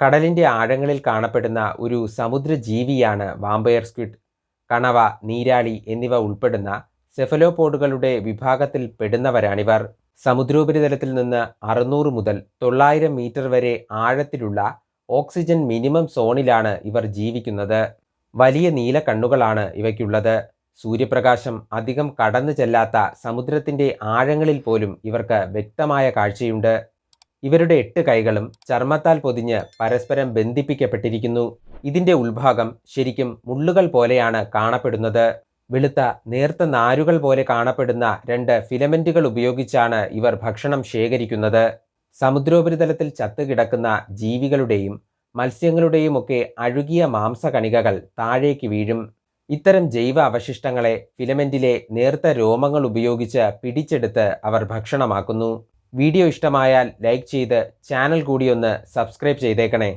കടലിന്റെ ആഴങ്ങളിൽ കാണപ്പെടുന്ന ഒരു സമുദ്രജീവിയാണ് വാമ്പയർ സ്ക്വിഡ്. കണവ നീരാളി എന്നിവ ഉൾപ്പെടുന്ന സെഫലോപോഡുകളുടെ വിഭാഗത്തിൽ പെടുന്നവരാണിവർ. സമുദ്രോപരിതലത്തിൽ നിന്ന് അറുന്നൂറ് മുതൽ തൊള്ളായിരം മീറ്റർ വരെ ആഴത്തിലുള്ള ഓക്സിജൻ മിനിമം സോണിലാണ് ഇവർ ജീവിക്കുന്നത്. വലിയ നീല കണ്ണുകളാണ് ഇവയ്ക്കുള്ളത്. സൂര്യപ്രകാശം അധികം കടന്നു ചെല്ലാത്ത സമുദ്രത്തിന്റെ ആഴങ്ങളിൽ പോലും ഇവർക്ക് വ്യക്തമായ കാഴ്ചയുണ്ട്. ഇവരുടെ എട്ട് കൈകളും ചർമ്മത്താൽ പൊതിഞ്ഞ് പരസ്പരം ബന്ധിപ്പിക്കപ്പെട്ടിരിക്കുന്നു. ഇതിന്റെ ഉൾഭാഗം ശരിക്കും മുള്ളുകൾ പോലെയാണ് കാണപ്പെടുന്നത്. വെളുത്ത നേർത്ത നാരുകൾ പോലെ കാണപ്പെടുന്ന രണ്ട് ഫിലമെന്റുകൾ ഉപയോഗിച്ചാണ് ഇവർ ഭക്ഷണം ശേഖരിക്കുന്നത്. സമുദ്രോപരിതലത്തിൽ ചത്തുകിടക്കുന്ന ജീവികളുടെയും മത്സ്യങ്ങളുടെയും ഒക്കെ അഴുകിയ മാംസകണികകൾ താഴേക്ക് വീഴും. ഇത്തരം ജൈവ അവശിഷ്ടങ്ങളെ ഫിലമെന്റിലെ നേർത്ത രോമങ്ങൾ ഉപയോഗിച്ച് പിടിച്ചെടുത്ത് അവർ ഭക്ഷണമാക്കുന്നു. വീഡിയോ ഇഷ്ടമായാൽ ലൈക്ക് ചെയ്ത് ചാനൽ കൂടി ഒന്ന് സബ്സ്ക്രൈബ് ചെയ്തേക്കണേ.